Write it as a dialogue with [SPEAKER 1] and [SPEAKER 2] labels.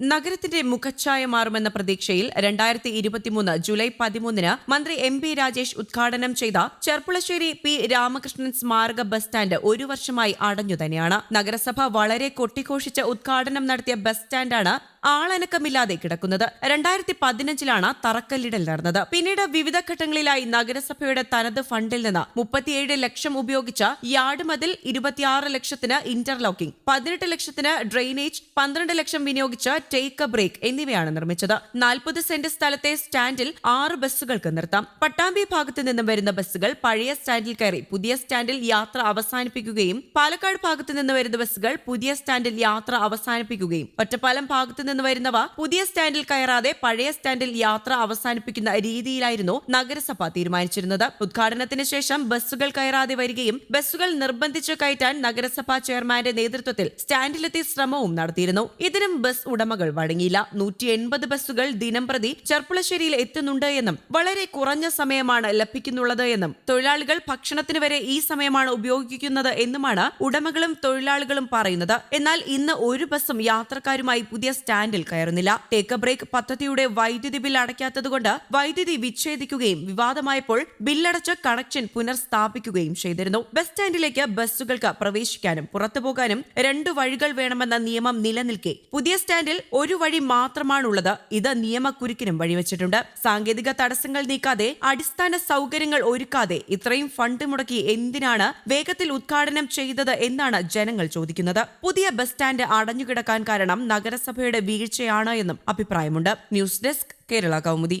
[SPEAKER 1] നഗരത്തിന്റെ മുഖച്ഛായ മാറുമെന്ന പ്രതീക്ഷയിൽ രണ്ടായിരത്തി ഇരുപത്തിമൂന്ന് ജൂലൈ പതിമൂന്നിന് മന്ത്രി എം പി രാജേഷ് ഉദ്ഘാടനം ചെയ്ത ചെർപ്പുളശ്ശേരി പി രാമകൃഷ്ണൻ സ്മാരക ബസ് സ്റ്റാൻഡ് ഒരു വർഷമായി അടഞ്ഞു തന്നെയാണ് നഗരസഭ വളരെ കൊട്ടിഘോഷിച്ച് ഉദ്ഘാടനം നടത്തിയ ബസ് സ്റ്റാൻഡാണ് ആളനക്കമില്ലാതെ കിടക്കുന്നത്. രണ്ടായിരത്തി പതിനഞ്ചിലാണ് തറക്കല്ലിടൽ നടന്നത്. പിന്നീട് വിവിധ ഘട്ടങ്ങളിലായി നഗരസഭയുടെ തനത് ഫണ്ടിൽ നിന്ന് മുപ്പത്തിയേഴ് ലക്ഷം ഉപയോഗിച്ച യാർഡ് മതിൽ ഇരുപത്തിയാറ് ലക്ഷത്തിന് ഇന്റർലോക്കിംഗ് പതിനെട്ട് ലക്ഷത്തിന് ഡ്രെയിനേജ് പന്ത്രണ്ട് ലക്ഷം വിനിയോഗിച്ച് ടേക്ക് എ ബ്രേക്ക് എന്നിവയാണ് നിർമ്മിച്ചത്. നാൽപ്പത് സെന്റ് സ്ഥലത്തെ സ്റ്റാൻഡിൽ ആറ് ബസ്സുകൾക്ക് നിർത്താം. പട്ടാമ്പി ഭാഗത്തു നിന്നും വരുന്ന ബസ്സുകൾ പഴയ സ്റ്റാൻഡിൽ കയറി പുതിയ സ്റ്റാൻഡിൽ യാത്ര അവസാനിപ്പിക്കുകയും പാലക്കാട് ഭാഗത്തു നിന്ന് വരുന്ന ബസ്സുകൾ പുതിയ സ്റ്റാൻഡിൽ യാത്ര അവസാനിപ്പിക്കുകയും ഒറ്റപ്പാലം ഭാഗത്ത് നിന്ന് വരുന്നവ പുതിയ സ്റ്റാൻഡിൽ കയറാതെ പഴയ സ്റ്റാൻഡിൽ യാത്ര അവസാനിപ്പിക്കുന്ന രീതിയിലായിരുന്നു നഗരസഭ തീരുമാനിച്ചിരുന്നത്. ഉദ്ഘാടനത്തിന് ശേഷം ബസ്സുകൾ കയറാതെ വരികയും ബസ്സുകൾ നിർബന്ധിച്ച് കയറ്റാൻ നഗരസഭാ ചെയർമാന്റെ നേതൃത്വത്തിൽ സ്റ്റാൻഡിലെത്തി ശ്രമവും നടത്തിയിരുന്നു. ഇതിനും ബസ് ഉടമകൾ വഴങ്ങിയില്ല. നൂറ്റി എൺപത് ബസ്സുകൾ ദിനംപ്രതി ചെർപ്പുളശ്ശേരിയിൽ എത്തുന്നുണ്ട് എന്നും വളരെ കുറഞ്ഞ സമയമാണ് ലഭിക്കുന്നുള്ളത് എന്നും തൊഴിലാളികൾ ഭക്ഷണത്തിന് വരെ ഈ സമയമാണ് ഉപയോഗിക്കുന്നത് എന്നുമാണ് ഉടമകളും തൊഴിലാളികളും പറയുന്നത്. എന്നാൽ ഇന്ന് ഒരു ബസ്സും യാത്രക്കാരുമായി പുതിയ സ്റ്റാൻഡിൽ കയറുന്നില്ല. ടേക്ക് ബ്രേക്ക് പദ്ധതിയുടെ വൈദ്യുതി ബിൽ അടയ്ക്കാത്തതുകൊണ്ട് വൈദ്യുതി വിച്ഛേദിക്കുകയും വിവാദമായപ്പോൾ ബില്ലടച്ച് കണക്ഷൻ പുനഃസ്ഥാപിക്കുകയും ചെയ്തിരുന്നു. ബസ് സ്റ്റാൻഡിലേക്ക് ബസ്സുകൾക്ക് പ്രവേശിക്കാനും പുറത്തുപോകാനും രണ്ടു വഴികൾ വേണമെന്ന നിയമം നിലനിൽക്കെ. പുതിയ സ്റ്റാൻഡിൽ ഒരു വഴി മാത്രമാണുള്ളത്. ഇത് നിയമക്കുരുക്കിനും വഴിവെച്ചിട്ടുണ്ട്. സാങ്കേതിക തടസ്സങ്ങൾ നീക്കാതെ അടിസ്ഥാന സൗകര്യങ്ങൾ ഒരുക്കാതെ ഇത്രയും ഫണ്ട് മുടക്കി എന്തിനാണ് വേഗത്തിൽ ഉദ്ഘാടനം ചെയ്തത് എന്നാണ് ജനങ്ങൾ ചോദിക്കുന്നത്. പുതിയ ബസ് സ്റ്റാൻഡ് അടഞ്ഞുകിടക്കാൻ കാരണം നഗരസഭയുടെ വീഴ്ചയാണ് എന്നും അഭിപ്രായമുണ്ട്. News desk Kerala Kaumudi.